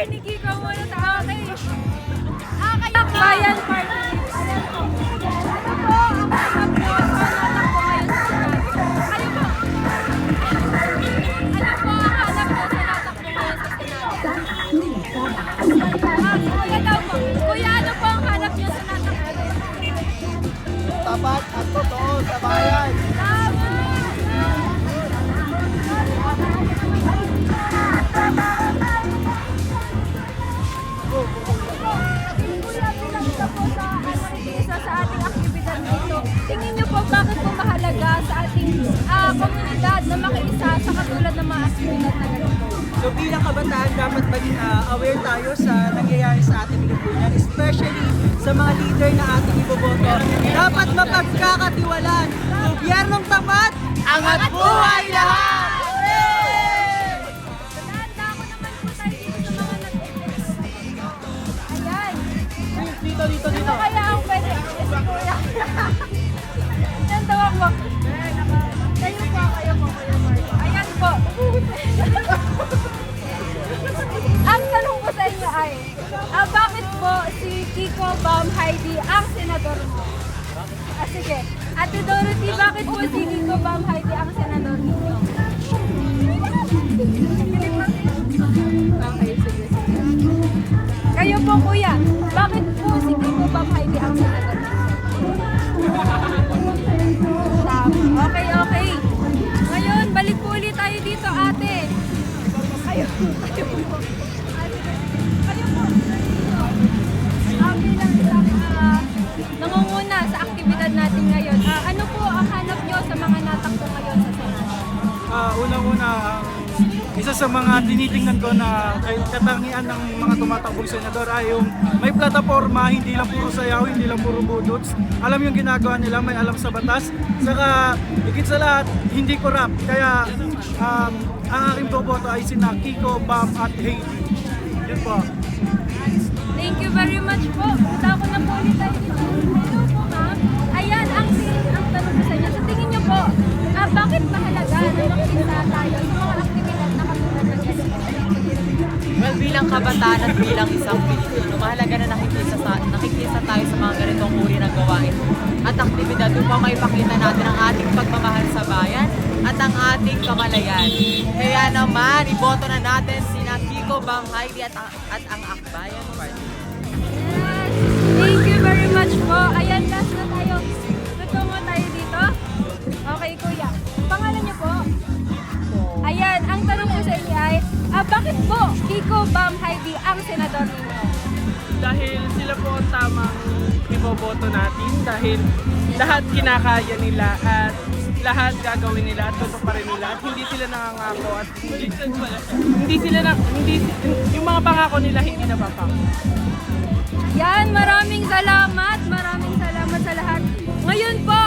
Supporter ni Kiko muna sa akin. Ah, kayo Bayan kabataan, dapat maging ah, aware tayo sa nangyayari sa ating lipunan, especially sa mga leader na ating iboboto. Dapat mapagkakatiwalaan. Gobyernong tapat, angat buhay lahat! Po si Kiko Bam Heidi ang senador mo? Ah, sige. Ate Dorothy, bakit po si Kiko Bam Heidi ang senador ninyo? Ngayon, ah, ano po ang hanap nyo sa mga natakbo ngayon sa Senado? Ah, unang-una, ang isa sa mga tinitingnan ko na katangian ng mga tumatakbong senador ay yung may plataforma, hindi lang puro sayaw, hindi lang puro budots. Alam yung ginagawa nila, may alam sa batas. Saka, higit sa lahat, hindi corrupt. Kaya, um, ang aking boboto ay sina Kiko, Bam at Heidi. Yun po. Thank you very much po. Punta ko na po ulit tayo dito. Well, bilang kabataan at bilang isang Pilipino, mahalaga na nakikisa, sa, nakikisa tayo sa mga ganitong uri ng gawain at aktibidad upang maipakita natin ang ating pagmamahal sa bayan at ang ating kamalayan. Kaya naman, iboto na natin si Kiko Bam Heidi at, at ang Akbayan Party. Thank you very much po. Ayan, Kiko Bam Heidi ang senador ninyo? dahil sila po ang tamang iboboto natin dahil lahat kinakaya nila at lahat gagawin nila at tutuparin nila at hindi sila nangangako at hindi, hindi sila na, hindi, yung mga pangako nila hindi napapako. Yan, maraming salamat. Maraming salamat sa lahat. Ngayon po,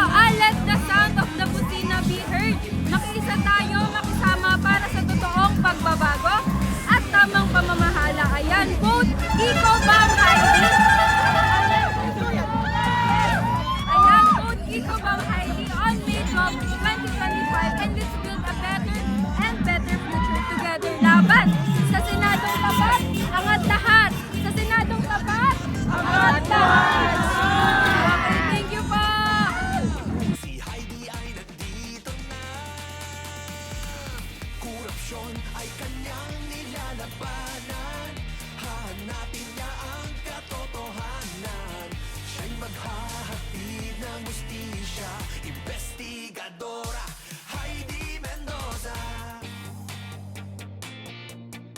desisyon ay kanyang nilalabanan. Hanapin niya ang katotohanan. Siya'y maghahatid ng justisya Investigadora Heidi